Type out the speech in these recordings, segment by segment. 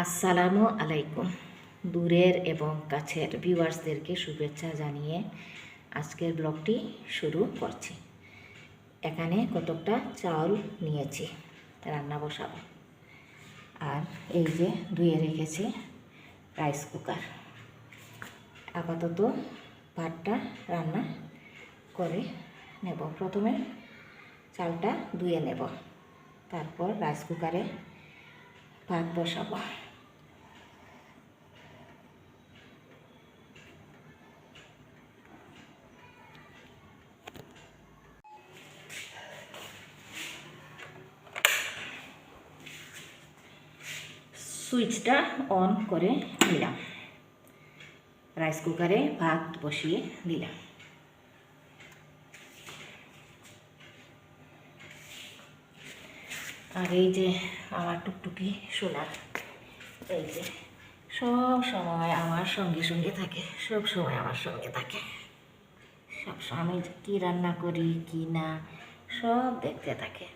আসসালামু আলাইকুম। দূরের এবং কাছের ভিউয়ার্সদেরকে শুভেচ্ছা জানিয়ে আজকের ব্লগটি শুরু করছি। এখানে কতকটা চাউল নিয়েছি, রান্না বসাবো। আর এই যে ধুয়ে রেখেছি রাইস কুকার। আপাতত ভাতটা রান্না করে নেব। প্রথমে চালটা ধুয়ে নেব। তারপর রাইস কুকারে ভাত বসাবো। সুইচটা অন করে নিলাম। রাইস কুকারে ভাত বসিয়ে দিলাম। আর এই যে আমার টুকটুকি সোনা, এই যে সব সময় আমার সঙ্গে সঙ্গে থাকে, সব সময় আমার সঙ্গে থাকে। সব সময় আমি কী রান্না করি, কি না, সব দেখতে থাকে।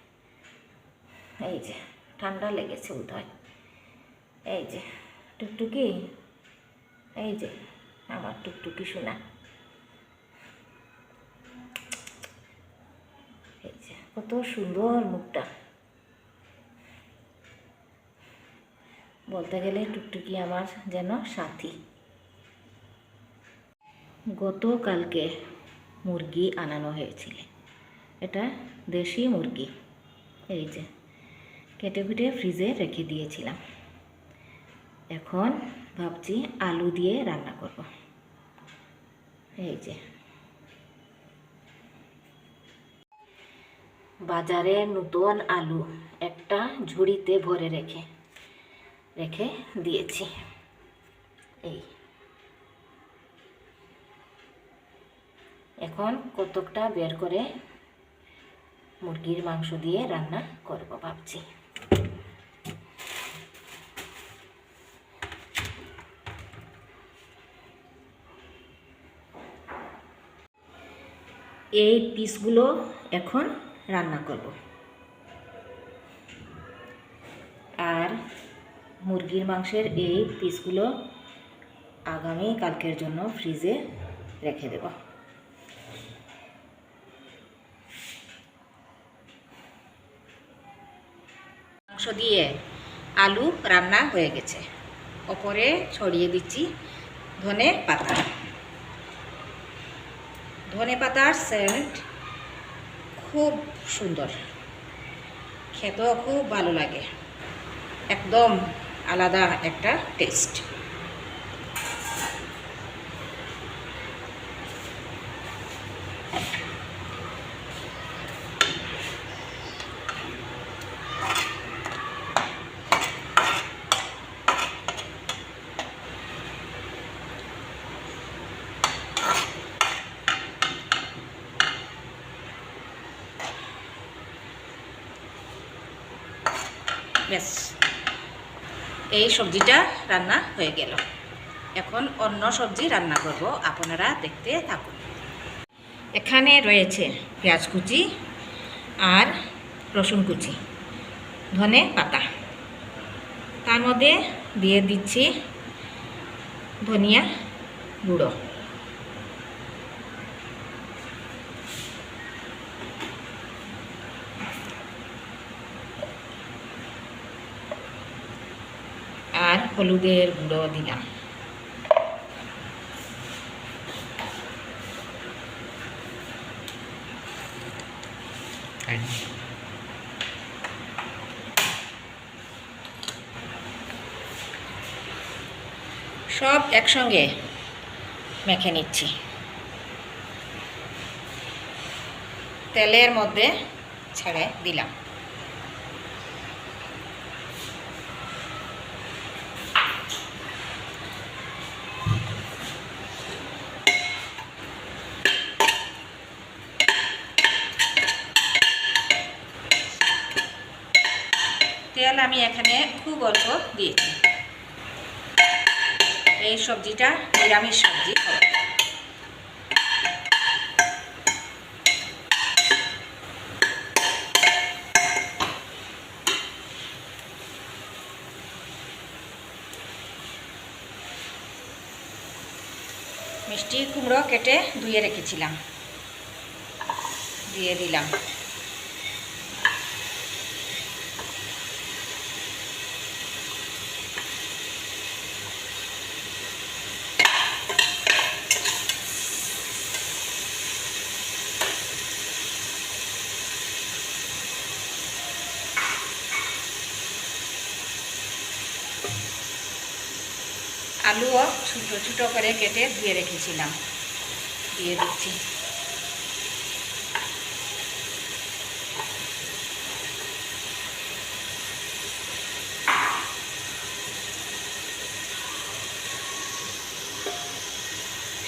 এই যে ঠান্ডা লেগেছে বোধহয়। এই যে, টুকটুকি? এই যে, আমার টুকটুকি শোনা এই যে, কত সুন্দর মুখটা। বলতে গেলে টুকটুকি আমার যেন সাথী। গতকালকে মুরগি আনানো হয়েছিল। এটা দেশি মুরগি। এই যে, কেটে কুটে ফ্রিজে রেখে দিয়েছিলাম। এখন ভাবছি আলু দিয়ে রান্না করব। এই যে। বাজারে নতুন আলু একটা ঝুড়িতে ভরে রেখে রেখে দিয়েছি। এই। এখন কতকটা বের করে মুরগির মাংস দিয়ে রান্না করব ভাবছি। এই পিসগুলো এখন রান্না করব। আর মুরগির মাংসের এই পিসগুলো আগামী কালকের জন্য ফ্রিজে রেখে দেব। মাংস দিয়ে আলু রান্না হয়ে গেছে। ওপরে ছড়িয়ে দিচ্ছি ধনে পাতা। ধনে পাতার সেন্ট খুব সুন্দর। খেতেও খুব ভালো লাগে। একদম আলাদা একটা টেস্ট। এই সবজিটা রান্না হয়ে গেল। এখন অন্য সবজি রান্না করব। আপনারা দেখতে থাকুন। এখানে রয়েছে পেঁয়াজ কুচি আর রসুন কুচি, ধনে পাতা। তার মধ্যে দিয়ে দিচ্ছি ধনিয়া গুঁড়ো আর হলুদের গুঁড়ো দিলাম। সব একসঙ্গে মেখে নিচ্ছি। তেলের মধ্যে ছেড়ে দিলাম। আমি এখানে খুব অল্প দিয়েছি। এই সবজিটা নিরামিষ সবজি মিষ্টি কুমড়ো কেটে ধুয়ে রেখেছিলাম। দিয়ে দিলাম। আলুও ছোটো ছোটো করে কেটে ধুয়ে রেখেছিলাম। দিয়ে দিচ্ছি।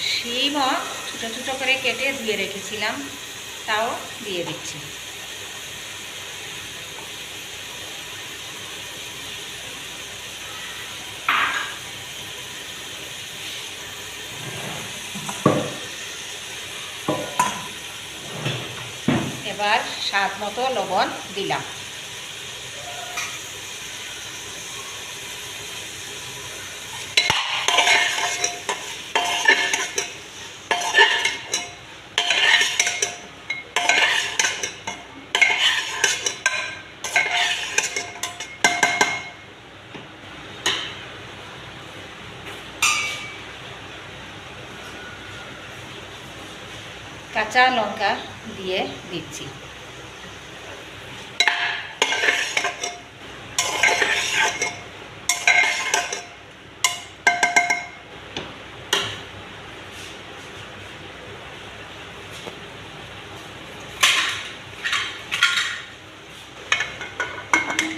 শিমও ছোটো ছোটো করে কেটে ধুয়ে রেখেছিলাম, তাও দিয়ে দিচ্ছি। এবার স্বাদ মতো লবণ দিলাম। কাঁচা লঙ্কা দিয়ে দিচ্ছি।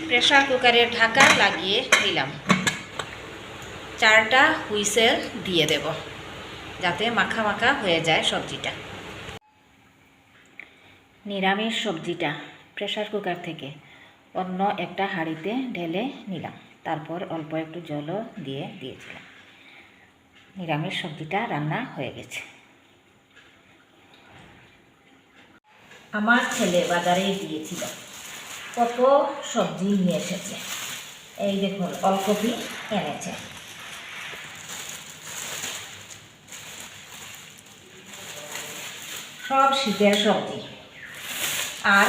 প্রেসার কুকারের ঢাকা লাগিয়ে দিলাম। চারটা হুইসেল দিয়ে দেব, যাতে মাখা মাখা হয়ে যায় সবজিটা। নিরামিষ সবজিটা প্রেশার কুকার থেকে অন্য একটা হাঁড়িতে ঢেলে নিলাম। তারপর অল্প একটু জলও দিয়ে দিয়েছিলাম। নিরামিষ সবজিটা রান্না হয়ে গেছে। আমার ছেলে বাজারে গিয়েছিল। কত সবজি নিয়ে এসেছে। এই দেখুন অলকপি এনেছে। সব শীতের সবজি। আর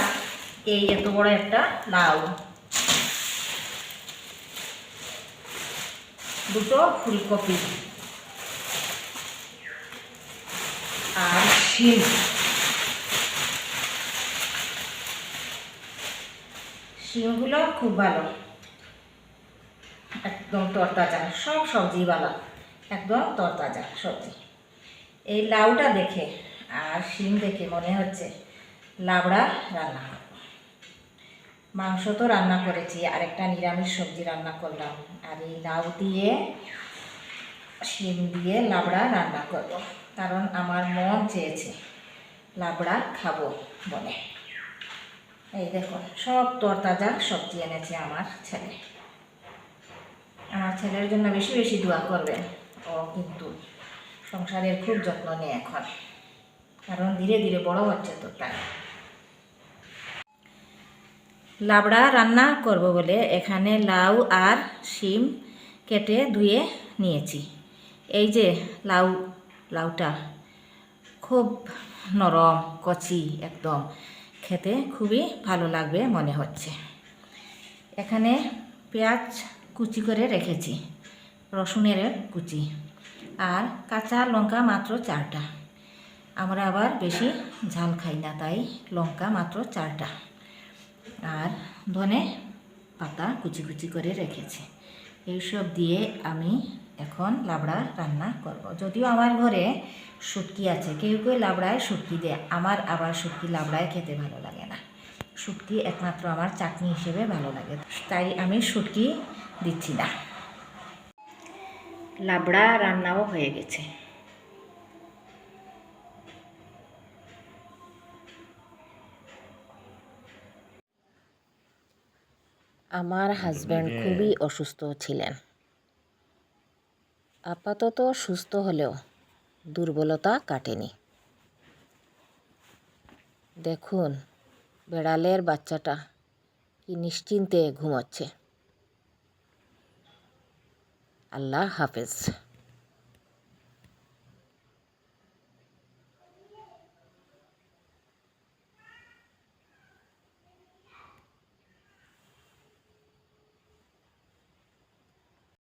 এই এত বড় একটা লাউ। দুটো ফুলকপি। আর শিম। শিমগুলো খুব ভালো। একদম তরতাজা, সব সবজি ভালো একদম তরতাজা সবজি। এই লাউটা দেখে আর শিম দেখে মনে হচ্ছে লাবড়া রান্না করব মাংস তো রান্না করেছি, আরেকটা নিরামিষ সবজি রান্না করলাম। আর এই লাউ দিয়ে, শিম দিয়ে লাবড়া রান্না করব। কারণ আমার মন চেয়েছে লাবড়া খাব বলে। এই দেখো, সব তরতাজা সবজি এনেছে আমার ছেলে। আমার ছেলের জন্য বেশি বেশি দোয়া করবেন। ও কিন্তু সংসারের খুব যত্ন নেয় এখন। কারণ ধীরে ধীরে বড় হচ্ছে তো তাই। লাবড়া রান্না করব বলে এখানে লাউ আর শিম কেটে ধুয়ে নিয়েছি। এই যে লাউ, লাউটা খুব নরম, কচি একদম। খেতে খুবই ভালো লাগবে মনে হচ্ছে। এখানে পেঁয়াজ কুচি করে রেখেছি, রসুনের কুচি আর কাঁচা লঙ্কা মাত্র চারটা। আমরা আবার বেশি ঝাল খাই না, তাই লঙ্কা মাত্র চারটা। আর ধনে পাতা কুচি কুচি করে রেখেছি। এইসব দিয়ে আমি এখন লাবড়া রান্না করব। যদিও আমার ঘরে শুটকি আছে, কেউ কেউ লাবড়ায় শুটকি দেয়, আমার আবার শুটকি লাবড়ায় খেতে ভালো লাগে না। শুটকি একমাত্র আমার চাটনি হিসেবে ভালো লাগে, তাই আমি শুটকি দিচ্ছি না। লাবড়া রান্নাও হয়ে গেছে। আমার হাজব্যান্ড খুবই অসুস্থ ছিলেন। আপাতত সুস্থ হলেও দুর্বলতা কাটেনি। দেখুন বেড়ালের বাচ্চাটা কি নিশ্চিন্তে ঘুমাচ্ছে। আল্লাহ হাফেজ।